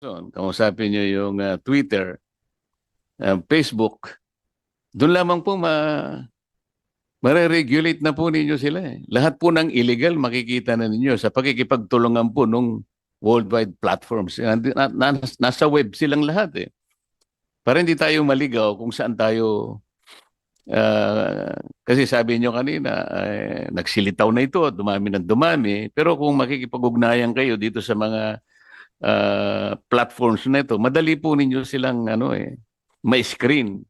Amazon, kausapin nyo yung ah, Twitter, ah, Facebook, doon lamang po ma mare-regulate na po ninyo sila. Eh. Lahat po ng illegal makikita na ninyo sa pakikipagtulungan po nung worldwide platforms. Na, na- nasa web silang lahat eh. Para hindi tayo maligaw kung saan tayo ah, kasi sabi nyo kanina, eh, nagsilitaw na ito, dumami ng dumami. Pero kung makikipag-ugnayan kayo dito sa mga uh, platforms na ito, madali po ninyo silang ano eh, ma-screen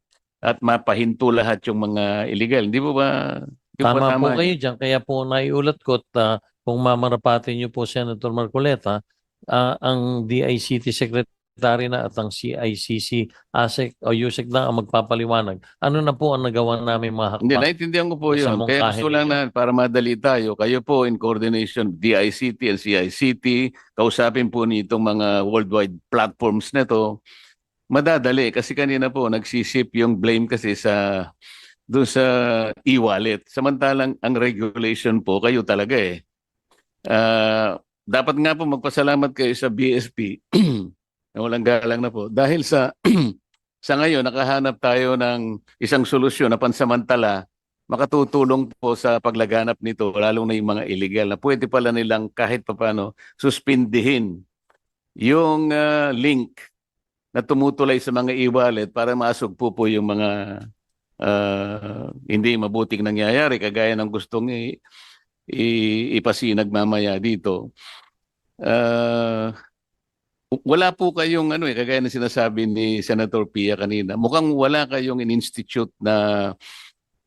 at mapahinto lahat yung mga illegal. Hindi po ba? Di ba Tama, po kayo dyan. Kaya po naiulat ko at ah, kung mamarapatin niyo po Senator Marcoleta, ah, ang DICT Secretary na at ang CICC, ASEC o USEC na ang magpapaliwanag. Ano na po ang nagawa namin mga Hindi, hakbang? naintindihan ko po yun. Kaya gusto lang na para madali tayo, kayo po in coordination DICT and CICT, kausapin po nitong mga worldwide platforms na to, madadali kasi kanina po nagsisip yung blame kasi sa doon sa e-wallet. Samantalang ang regulation po kayo talaga eh. Ah, dapat nga po magpasalamat kayo sa BSP na walang galang na po dahil sa sa ngayon nakahanap tayo ng isang solusyon na pansamantala makatutulong po sa paglaganap nito lalo na yung mga illegal na pwede pala nilang kahit papano suspindihin yung ah, link na tumutulay sa mga e-wallet para masugpo po yung mga ah, hindi mabuting nangyayari kagaya ng gustong i- i- ipasinag mamaya dito. Ah, wala po kayong ano eh kagaya ng sinasabi ni Senator Pia kanina. Mukhang wala kayong in-institute na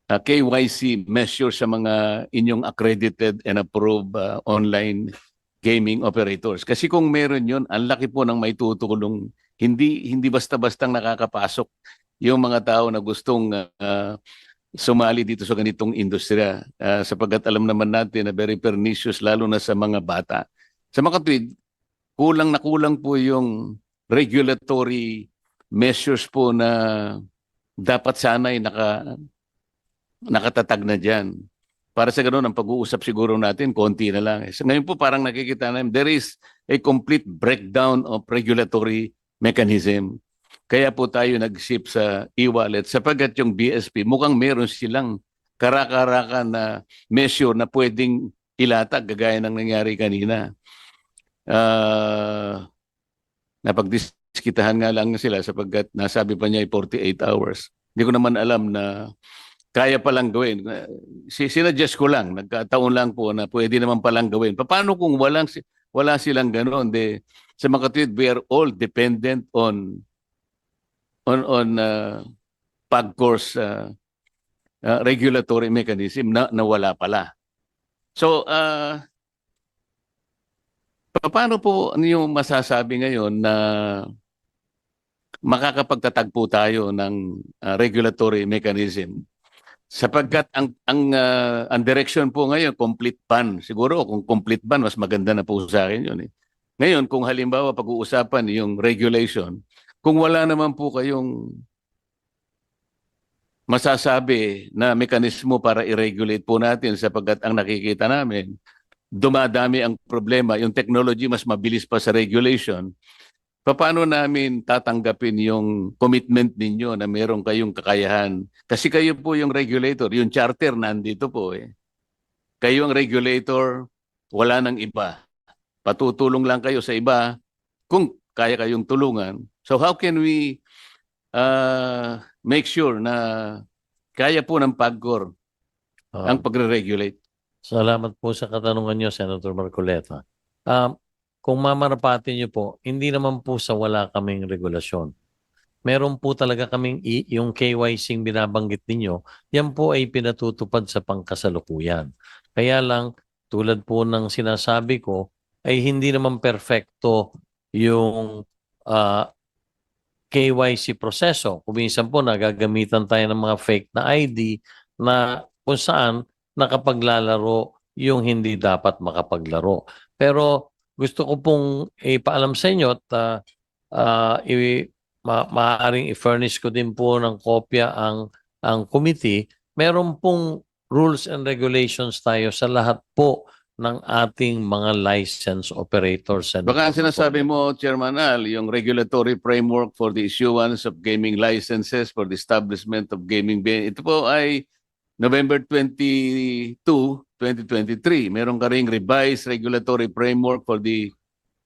uh, KYC measure sa mga inyong accredited and approved uh, online gaming operators. Kasi kung meron yun, ang laki po ng may tutulong. Hindi, hindi basta-bastang nakakapasok yung mga tao na gustong uh, sumali dito sa ganitong industriya. Uh, sapagkat alam naman natin na very pernicious lalo na sa mga bata. Sa mga kulang na kulang po yung regulatory measures po na dapat sana ay naka nakatatag na diyan. Para sa ganoon ang pag-uusap siguro natin konti na lang. So ngayon po parang nakikita namin there is a complete breakdown of regulatory mechanism. Kaya po tayo nag-ship sa e-wallet sapagkat yung BSP mukhang meron silang karakarakan na measure na pwedeng ilatag gagaya ng nangyari kanina. Ah, napagdiskitahan nga lang sila sapagkat nasabi pa niya ay 48 hours. Hindi ko naman alam na kaya palang gawin. Si sinadjust ko lang, nagkataon lang po na pwede naman palang gawin. Paano kung walang wala silang ganoon? De sa mga tweet, we are all dependent on on on uh, pag-course uh, uh, regulatory mechanism na, na wala pala. So, uh, Paano po yung masasabi ngayon na makakapagtatag po tayo ng ah, regulatory mechanism? Sapagkat ang ang ah, ang direction po ngayon complete ban. Siguro kung complete ban mas maganda na po sa akin 'yun eh. Ngayon kung halimbawa pag-uusapan yung regulation, kung wala naman po kayong masasabi na mekanismo para i-regulate po natin sapagkat ang nakikita namin dumadami ang problema, yung technology mas mabilis pa sa regulation, paano namin tatanggapin yung commitment ninyo na meron kayong kakayahan? Kasi kayo po yung regulator, yung charter nandito po eh. Kayo ang regulator, wala nang iba. Patutulong lang kayo sa iba kung kaya kayong tulungan. So how can we uh, make sure na kaya po ng PAGCOR Ah, ang pagre-regulate? Salamat po sa katanungan niyo, Senator Marcoleta. Um, kung mamarapatin niyo po, hindi naman po sa wala kaming regulasyon. Meron po talaga kaming yung KYC binabanggit ninyo, yan po ay pinatutupad sa pangkasalukuyan. Kaya lang, tulad po ng sinasabi ko, ay hindi naman perfecto yung ah, KYC proseso. Kung minsan po nagagamitan tayo ng mga fake na ID na kung saan nakapaglalaro yung hindi dapat makapaglaro. Pero gusto ko pong ipaalam sa inyo at ah, ah, i- ma- maaaring i-furnish ko din po ng kopya ang ang committee. Meron pong rules and regulations tayo sa lahat po ng ating mga license operators. Senator Baka ang sinasabi mo, Chairman Al, yung regulatory framework for the issuance of gaming licenses for the establishment of gaming ben- ito po ay November 22, 2023. Meron ka ring revised regulatory framework for the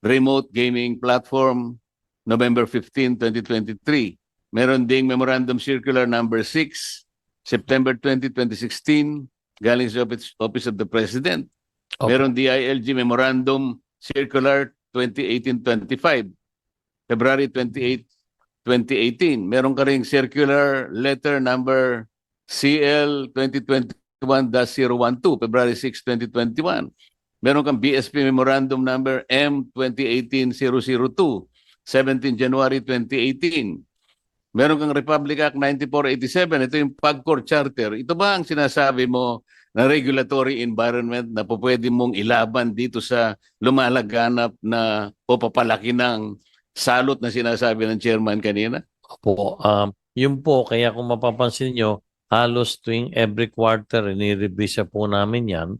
remote gaming platform November 15, 2023. Meron ding memorandum circular number 6 September 20, 2016 galing sa Office, Office of the President. Opo. Meron DILG Memorandum Circular 2018-25, February 28, 2018. Meron ka ring Circular Letter Number CL 2021-012, February 6, 2021. Meron kang BSP Memorandum Number M 2018-002, 17 January 2018. Meron kang Republic Act 9487, ito yung PAGCOR Charter. Ito ba ang sinasabi mo na regulatory environment na pwede mong ilaban dito sa lumalaganap na o papalaki ng salot na sinasabi ng chairman kanina? Opo. Um, yun po, kaya kung mapapansin nyo, halos tuwing every quarter, inirevisa po namin yan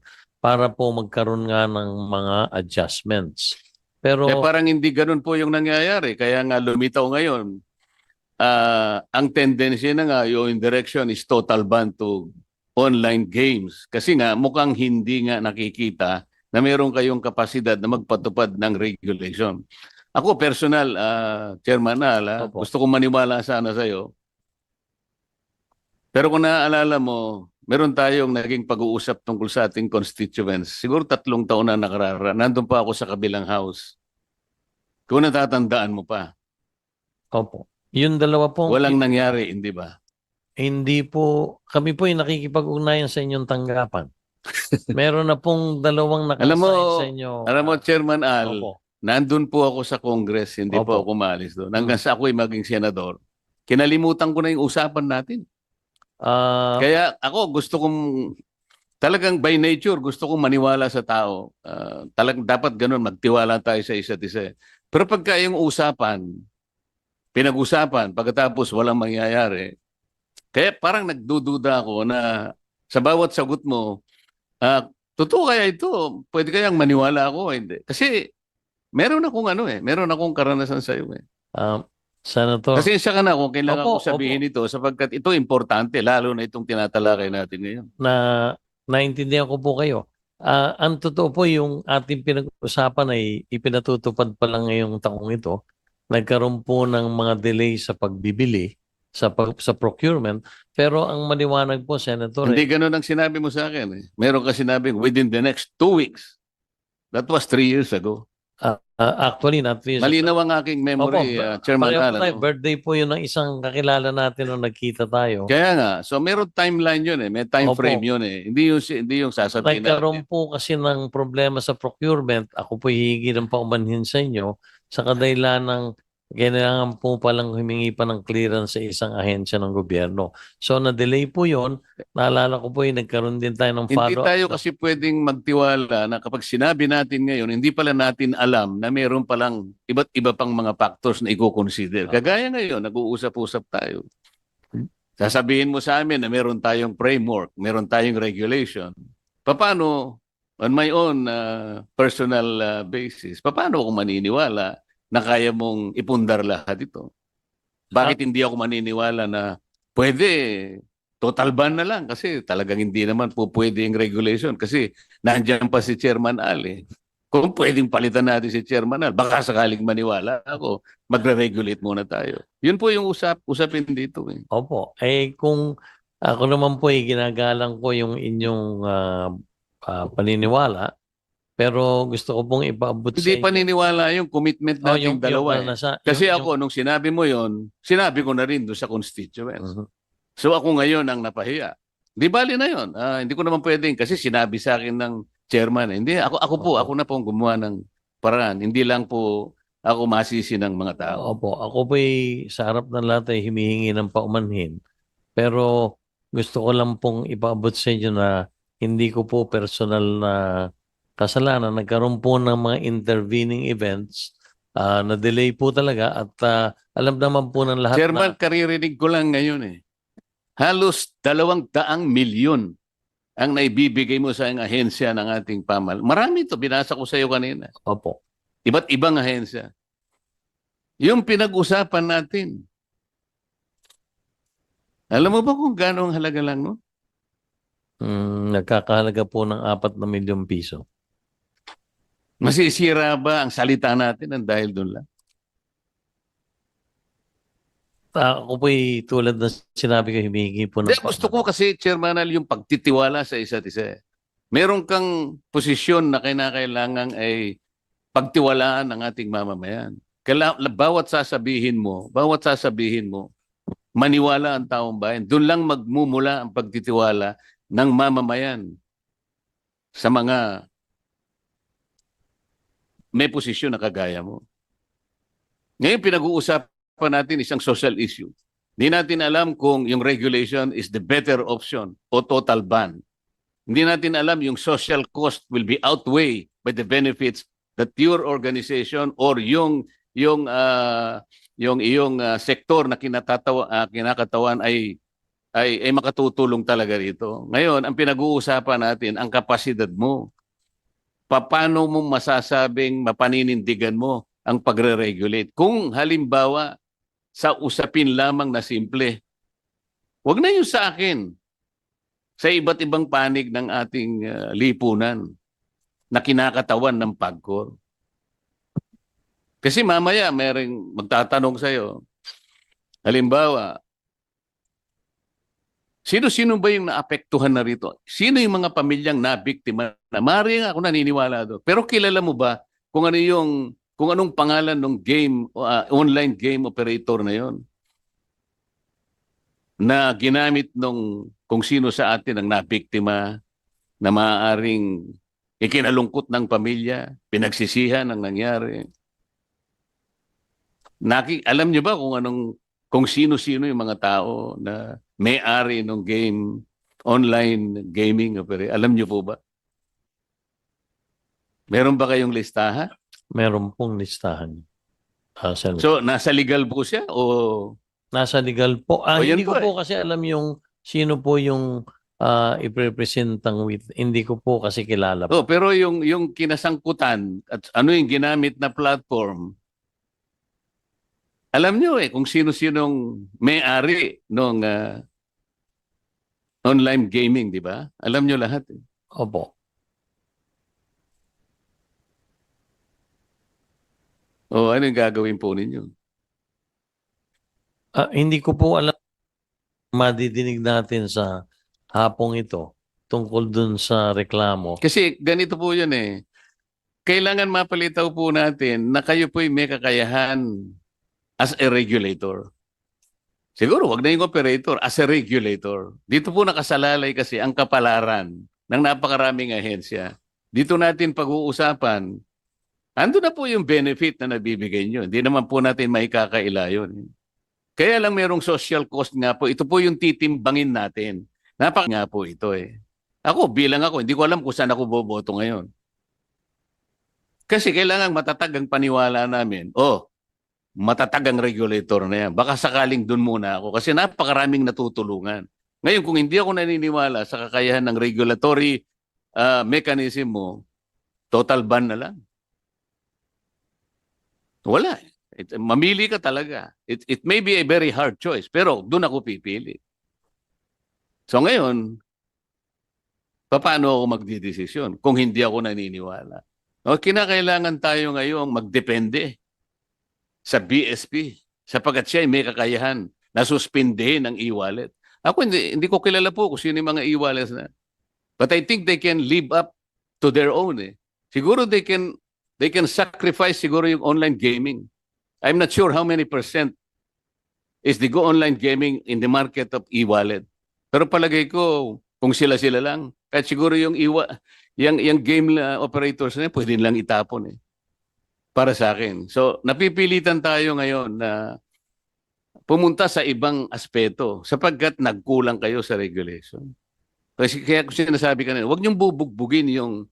para po magkaroon nga ng mga adjustments. Pero, Eh parang hindi ganun po yung nangyayari. Kaya nga lumitaw ngayon, ah, ang tendency na nga yung direction is total ban to online games. Kasi nga mukhang hindi nga nakikita na meron kayong kapasidad na magpatupad ng regulation. Ako personal, ah, Chairman Al, ah, Opo. gusto kong maniwala sana sa'yo. Pero kung naaalala mo, meron tayong naging pag-uusap tungkol sa ating constituents. Siguro tatlong taon na nakarara. Nandun pa ako sa kabilang house. Kung natatandaan mo pa, opo. Yung dalawa po, walang nangyari, hindi ba? hindi po, kami po yung nakikipag-ugnayan sa inyong tanggapan. Meron na pong dalawang mo- nakasign sa inyo. Alam mo, Chairman Al, Opo. nandun po ako sa Congress, hindi po Opo. ako umalis doon. Hanggang sa ako'y maging senador. Kinalimutan ko na yung usapan natin. Ah, Kaya ako gusto kong talagang by nature gusto kong maniwala sa tao. Ah, talagang dapat ganun magtiwala tayo sa isa't isa. Pero pagka yung usapan pinag-usapan pagkatapos walang mangyayari. Kaya parang nagdududa ako na sa bawat sagot mo, ah, totoo kaya ito? Pwede kayang maniwala ako? Hindi. Kasi meron akong ano eh, meron akong karanasan sa iyo eh. ah, Senator, Kasi ka na kung kailangan Opo, ko sabihin ito sapagkat ito importante lalo na itong tinatalakay natin ngayon. na naintindihan ko po kayo. Ah, ang totoo po yung ating pinag-usapan ay ipinatutupad pa lang ngayong taong ito. Nagkaroon po ng mga delay sa pagbibili sa pag, sa procurement pero ang maliwanag po Senator Hindi eh, ganun ang sinabi mo sa akin. Eh. Meron ka sinabing within the next two weeks. That was three years ago. Ah, actually not least Malinaw ang aking memory, Opo, uh, Chairman pareho Alan. tayo. birthday po yun ng isang kakilala natin nung nagkita tayo. Kaya nga, so meron timeline yun eh. May time Opo. frame yun eh. Hindi yung, hindi yung sasabihin Nagkaroon natin. po kasi ng problema sa procurement. Ako po hihingi ng paumanhin sa inyo sa kadailan ng kailangan po palang humingi pa ng clearance sa isang ahensya ng gobyerno. So na-delay po yon. Naalala ko po yung nagkaroon din tayo ng Hindi follow-up. tayo kasi pwedeng magtiwala na kapag sinabi natin ngayon, hindi pala natin alam na meron palang iba't iba pang mga factors na i-consider. Ah. Kagaya ngayon, nag-uusap-usap tayo. Sasabihin mo sa amin na meron tayong framework, meron tayong regulation. Paano, on my own uh, personal uh, basis, paano ako maniniwala na kaya mong ipundar lahat ito? Bakit hindi ako maniniwala na pwede total ban na lang kasi talagang hindi naman po pwede yung regulation kasi nandiyan pa si Chairman Al eh. Kung pwedeng palitan natin si Chairman Al, baka sakaling maniwala ako, magre-regulate muna tayo. Yun po yung usap, usapin dito eh. Opo. Eh kung ako naman po ay ginagalang ko yung inyong ah, ah, paniniwala, pero gusto ko pong ipaabot sa Hindi inyo. paniniwala yung commitment Oh, nating dalawa eh. nasa- Kasi yung- ako, nung sinabi mo yon sinabi ko na rin doon sa constituents. Mhm. So ako ngayon ang napahiya. Di bali na yon. Ah, hindi ko naman pwedeng kasi sinabi sa akin ng chairman. eh. Hindi, ako, ako po, Opo. ako na po ang gumawa ng paraan. Hindi lang po ako masisi ng mga tao. Opo, ako po sa harap ng lahat ay humihingi ng paumanhin. Pero gusto ko lang pong ipaabot sa inyo na hindi ko po personal na kasalanan. Nagkaroon po ng mga intervening events ah, na delay po talaga at ah, alam naman po ng lahat Chairman, na karirinig ko lang ngayon eh. Halos dalawang daang milyon ang naibibigay mo sa ang ahensya ng ating pamal. Marami to, binasa ko sa iyo kanina. Opo. Iba't ibang ahensya. Yung pinag-usapan natin. Alam mo ba kung gaano ang halaga lang, no? Mm, nagkakahalaga po ng apat na milyong piso. Masisira ba ang salita natin ang dahil doon lang? Ah, Ako po'y tulad na sinabi ko, humihingi po ng... Hindi, gusto ko kasi, Chairmanal, yung pagtitiwala sa isa't isa. eh. Meron kang posisyon na kinakailangan ay pagtiwalaan ng ating mamamayan. Kaila, bawat sasabihin mo, bawat sasabihin mo, maniwala ang taong bayan. Doon lang magmumula ang pagtitiwala ng mamamayan sa mga may posisyon na kagaya mo. Ngayon, pinag-uusapan natin isang social issue. Hindi natin alam kung yung regulation is the better option o total ban. Hindi natin alam yung social cost will be outweigh by the benefits that your organization or yung yung ah, yung iyong ah, sektor na kinatatawa ah, kinakatawan ay ay ay makatutulong talaga rito. Ngayon, ang pinag-uusapan natin ang kapasidad mo. Paano mo masasabing mapaninindigan mo ang pagre-regulate? Kung halimbawa sa usapin lamang na simple. Huwag na yung sa akin. Sa iba't ibang panig ng ating uh, lipunan na kinakatawan ng pagkor. Kasi mamaya merong magtatanong sa'yo, halimbawa, sino-sino ba yung naapektuhan na rito? Sino yung mga pamilyang nabiktima? Na Mari nga ako naniniwala doon. Pero kilala mo ba kung ano yung kung anong pangalan ng game uh, online game operator na yon na ginamit nung kung sino sa atin ang nabiktima na maaaring ikinalungkot ng pamilya, pinagsisihan ang nangyari. Naki, alam niyo ba kung anong kung sino-sino yung mga tao na may-ari ng game online gaming? Alam niyo po ba? Meron ba kayong listahan? Meron pong listahan. Ah, Senator. So, nasa legal po siya o Nasa legal po. Ah, O, hindi ko po po kasi alam yung sino po yung ah, iprepresentang with. Hindi ko po kasi kilala po. Oh, pero yung yung kinasangkutan at ano yung ginamit na platform. Alam niyo eh kung sino-sinong may-ari ng online gaming, di ba? Alam niyo lahat. Eh. Opo. O ano yung gagawin po ninyo? Ah, hindi ko po alam madidinig natin sa hapong ito tungkol dun sa reklamo. Kasi ganito po yun eh. Kailangan mapalitaw po natin na kayo po'y may kakayahan as a regulator. Siguro, wag na yung operator, as a regulator. Dito po nakasalalay kasi ang kapalaran ng napakaraming ahensya. Dito natin pag-uusapan, ando na po yung benefit na nabibigay nyo. Hindi naman po natin maikakaila yun. Kaya lang merong social cost nga po. Ito po yung titimbangin natin. Napak nga po ito eh. Ako, bilang ako, hindi ko alam kung saan ako boboto ngayon. Kasi kailangan matatag ang paniwala namin. Oh, matatag ang regulator na yan. Baka sakaling dun muna ako kasi napakaraming natutulungan. Ngayon, kung hindi ako naniniwala sa kakayahan ng regulatory ah, mechanism mo, total ban na lang. Wala. It- mamili ka talaga. It, it may be a very hard choice, pero doon ako pipili. So ngayon, paano ako magdidesisyon kung hindi ako naniniwala? O, kinakailangan tayo ngayong magdepende sa BSP sapagkat siya ay may kakayahan na suspindehin ang e-wallet. Ako hindi, hindi ko kilala po kung sino yung mga e-wallets na. But I think they can live up to their own. Eh. Siguro they can they can sacrifice siguro yung online gaming. I'm not sure how many percent is the go online gaming in the market of e-wallet. Pero palagay ko, kung sila-sila lang, kahit siguro yung iwa, yung, yung game operators na pwede lang itapon eh. Para sa akin. So, napipilitan tayo ngayon na pumunta sa ibang aspeto sapagkat nagkulang kayo sa regulation. Kasi kaya ko sinasabi kanina, huwag niyong bubugbugin yung,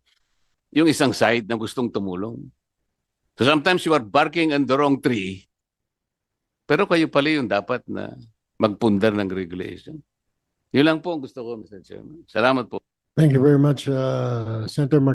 yung isang side na gustong tumulong. So sometimes you are barking on the wrong tree, pero kayo pala yung dapat na magpundar ng regulation. Yun lang po ang gusto ko, Mr. Chairman. Salamat po. Thank you very much, uh, Senator Mark.